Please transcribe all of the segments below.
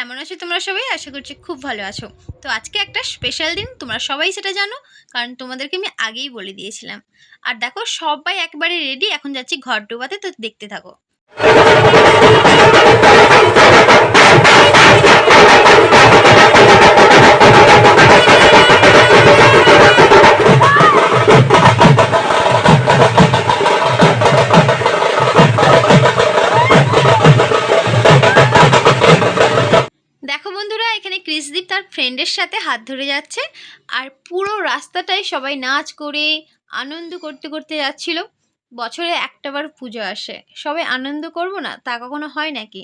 কেমন আছো তোমরা সবাই? আশা করছি খুব ভালো আছো। তো আজকে একটা স্পেশাল দিন, তোমরা সবাই সেটা জানো, কারণ তোমাদেরকে আমি আগেই বলে দিয়েছিলাম। আর দেখো, সবাই একবারে রেডি এখন যাচ্ছি ঘর ডোবাতে, তো দেখতে থাকো। ফ্রেন্ডের সাথে হাত ধরে যাচ্ছে আর পুরো রাস্তাটাই সবাই নাচ করে আনন্দ করতে করতে যাচ্ছিল। বছরে একটাবার পুজো আসে। সবাই আনন্দ করব না, তা কখনো হয় নাকি?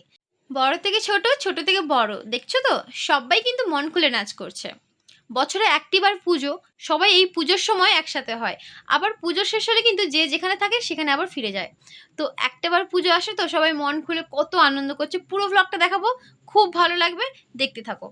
বড় থেকে ছোট ছোট থেকে বড়, দেখছ তো? সবাই কিন্তু মন খুলে নাচ করছে। বছরে একটিবার পুজো, সবাই এই পুজোর সময় একসাথে হয়। আবার পুজো শেষ হলে কিন্তু যে যেখানে থাকে সেখানে আবার ফিরে যায়। তো একটাবার পুজো আসে তো সবাই মন খুলে কত আনন্দ করছে। পুরো ভ্লগটা দেখাবো, খুব ভালো লাগবে, দেখতে থাকো।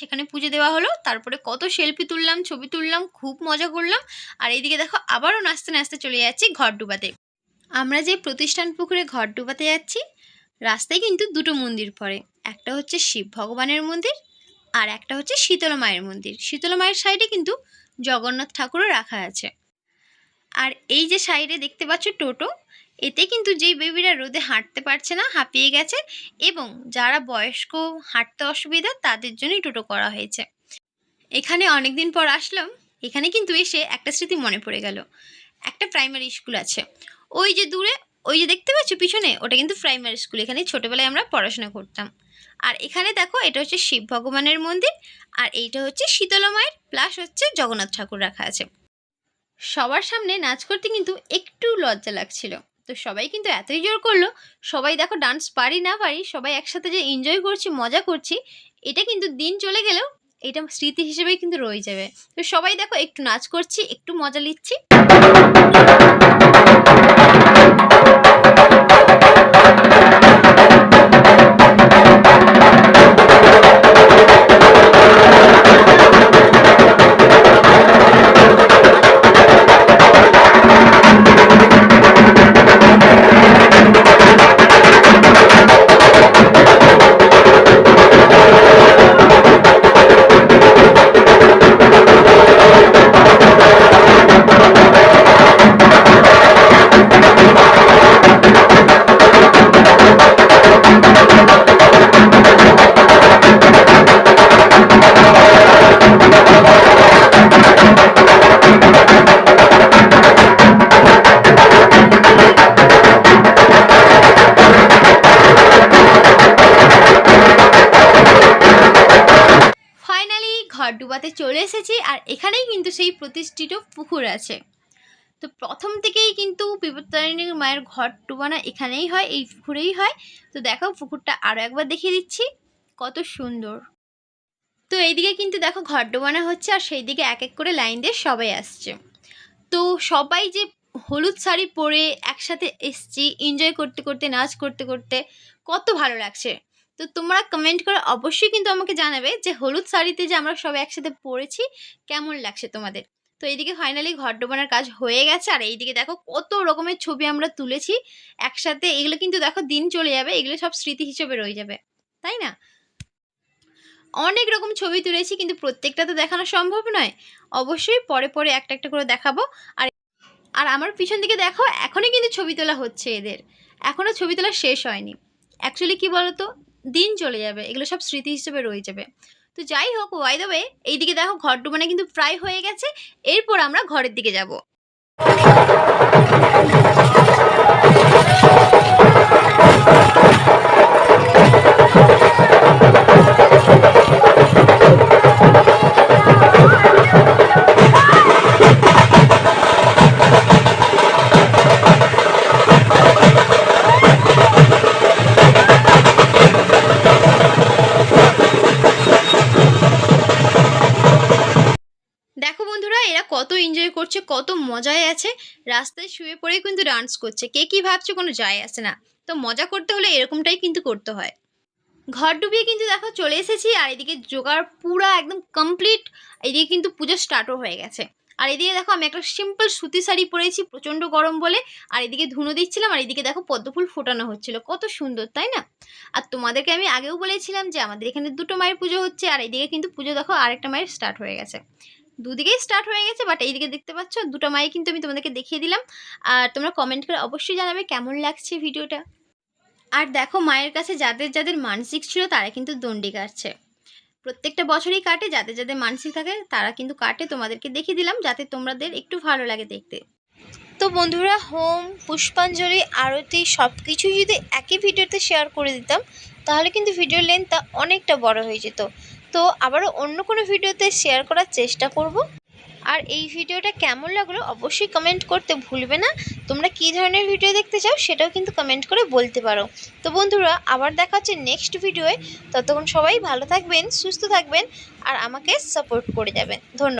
সেখানে পুজো দেওয়া হলো। তারপরে কত সেলফি তুললাম, ছবি তুললাম, খুব মজা করলাম। আর এইদিকে দেখো, আবারও নাচতে নাচতে চলে যাচ্ছি ঘর ডুবাতে। আমরা যে প্রতিষ্ঠান পুকুরে ঘর ডুবাতে যাচ্ছি, রাস্তায় কিন্তু দুটো মন্দির পড়ে। একটা হচ্ছে শিব ভগবানের মন্দির, আর একটা হচ্ছে শীতলা মায়ের মন্দির। শীতলা মায়ের সাইডে কিন্তু জগন্নাথ ঠাকুরও রাখা আছে। আর এই যে সাইডে দেখতে পাচ্ছ টোটো এতে কিন্তু যেই বেবিরা রোদে হাঁটতে পারছে না, হাঁপিয়ে গেছে এবং যারা বয়স্ক হাঁটতে অসুবিধা তাদের জন্যই টোটো করা হয়েছে। এখানে অনেক দিন পর আসলাম, এখানে কিন্তু এসে একটা স্মৃতি মনে পড়ে গেল। একটা প্রাইমারি স্কুল আছে। ওই যে দূরে, ওই যে দেখতে পাচ্ছ পিছনে, ওটা কিন্তু প্রাইমারি স্কুল এখানে ছোটোবেলায় আমরা পড়াশোনা করতাম। আর এখানে দেখো, এটা হচ্ছে শিব ভগবানের মন্দির, আর এইটা হচ্ছে শীতলা মায়ের প্লাস হচ্ছে জগন্নাথ ঠাকুর রাখা আছে। সবার সামনে নাচ করতে কিন্তু একটু লজ্জা লাগছিল। তো সবাই কিন্তু এতই জোর করল, সবাই দেখো ডান্স পারি না পারি, সবাই একসাথে যে এনজয় করছি, মজা করছি, এটা কিন্তু দিন চলে গেলেও এটা স্মৃতি হিসেবেই কিন্তু রয়ে যাবে। তো সবাই দেখো একটু নাচ করছি, একটু মজা নিচ্ছি। ডুবাতে চলে এসেছি আর এখানেই কিন্তু সেই প্রতিষ্ঠিত পুকুর আছে। তো প্রথম থেকেই কিন্তু বিপত্তারিণীর মায়ের ঘর ডুবানো এখানেই হয়, এই পুকুরেই হয়। তো দেখো, পুকুরটা আরও একবার দেখিয়ে দিচ্ছি, কত সুন্দর। তো এইদিকে কিন্তু দেখো, ঘর ডোবানো হচ্ছে আর সেই দিকে এক এক করে লাইন দিয়ে সবাই আসছে। তো সবাই যে হলুদ শাড়ি পরে একসাথে এসছি এনজয় করতে করতে, নাচ করতে করতে, কত ভালো লাগছে। তো তোমরা কমেন্ট করে অবশ্যই কিন্তু আমাকে জানাবে যে হলুদ শাড়িতে যে আমরা সবাই একসাথে পরেছি, কেমন লাগছে তোমাদের? তো এইদিকে ফাইনালি ঘর ডোবানোর কাজ হয়ে গেছে। আর এইদিকে দেখো কত রকমের ছবি আমরা তুলেছি একসাথে। এগুলো কিন্তু দেখো দিন চলে যাবে, এগুলো সব স্মৃতি হিসেবে রয়ে যাবে। তাই না? অনেক রকম ছবি তুলেছি কিন্তু প্রত্যেকটা তো দেখানো সম্ভব নয়। অবশ্যই পরে পরে একটা একটা করে দেখাবো। আর আর আমার পিছন দিকে দেখো এখনই কিন্তু ছবি তোলা হচ্ছে এদের। এখনও ছবি তোলা শেষ হয়নি। অ্যাকচুয়ালি কি বলতো? দিন চলে যাবে, এগুলো সব স্মৃতি হিসেবে রয়ে যাবে। তো যাই হোক ওয়াই দেবে এইদিকে দেখো ঘর ডুবানো কিন্তু প্রায় হয়ে গেছে, এরপর আমরা ঘরের দিকে যাব। এনজয় কত মজায় আছে। রাস্তায় শুয়ে পড়ে কিন্তু ডান্স করছে। কে কি ভাবছে কোনো যায় আসে না। তো মজা করতে হলে এরকমটাই কিন্তু করতে হয়। ঘর ডুবিয়ে কিন্তু দেখো চলে এসেছি আর এদিকে জোগাড় পুরা একদম কমপ্লিট এদিকে কিন্তু পুজো স্টার্টও হয়ে গেছে। আর এদিকে দেখো আমি একটা সিম্পল সুতি শাড়ি পরেছি, প্রচণ্ড গরম বলে। আর এদিকে ধুনো দিচ্ছিলাম আর এদিকে দেখো পদ্মফুল ফোটানো হচ্ছিল। কত সুন্দর, তাই না? আর তোমাদেরকে আমি আগেও বলেছিলাম যে আমাদের এখানে দুটো মায়ের পুজো হচ্ছে। আর এদিকে কিন্তু পুজো দেখো আরেকটা মায়ের স্টার্ট হয়ে গেছে। দুদিকেই স্টার্ট হয়ে গেছে বাট এইদিকে দেখতে পাচ্ছ দুটো মাই কিন্তু আমি তোমাদেরকে দেখিয়ে দিলাম। আর তোমরা কমেন্ট করে অবশ্যই জানাবে কেমন লাগছে ভিডিওটা। আর দেখো মায়ের কাছে যাদের যাদের মানসিক ছিল তারা কিন্তু দণ্ডি কাটছে। প্রত্যেকটা বছরই কাটে, যাদের যাদের মানসিক থাকে তারা কিন্তু কাটে, তোমাদেরকে দেখিয়ে দিলাম যাতে তোমাদের একটু ভালো লাগে দেখতে। তো বন্ধুরা, হোম, পুষ্পাঞ্জলি, আরতি সব কিছুই যদি একই ভিডিওতে শেয়ার করে দিতাম, তাহলে কিন্তু ভিডিওর লেন্থটা অনেকটা বড় হয়ে যেত। তো আবারও অন্য কোনো ভিডিওতে শেয়ার করার চেষ্টা করব। আর এই ভিডিওটা কেমন লাগল অবশ্যই কমেন্ট করতে ভুলবে না। তোমরা কি ধরনের ভিডিও দেখতে চাও সেটাও কিন্তু কমেন্ট করে বলতে পারো। তো বন্ধুরা, আবার দেখা হচ্ছে নেক্সট ভিডিওয়ে ততক্ষণ সবাই ভালো থাকবেন, সুস্থ থাকবেন, আর আমাকে সাপোর্ট করে যাবেন। ধন্যবাদ।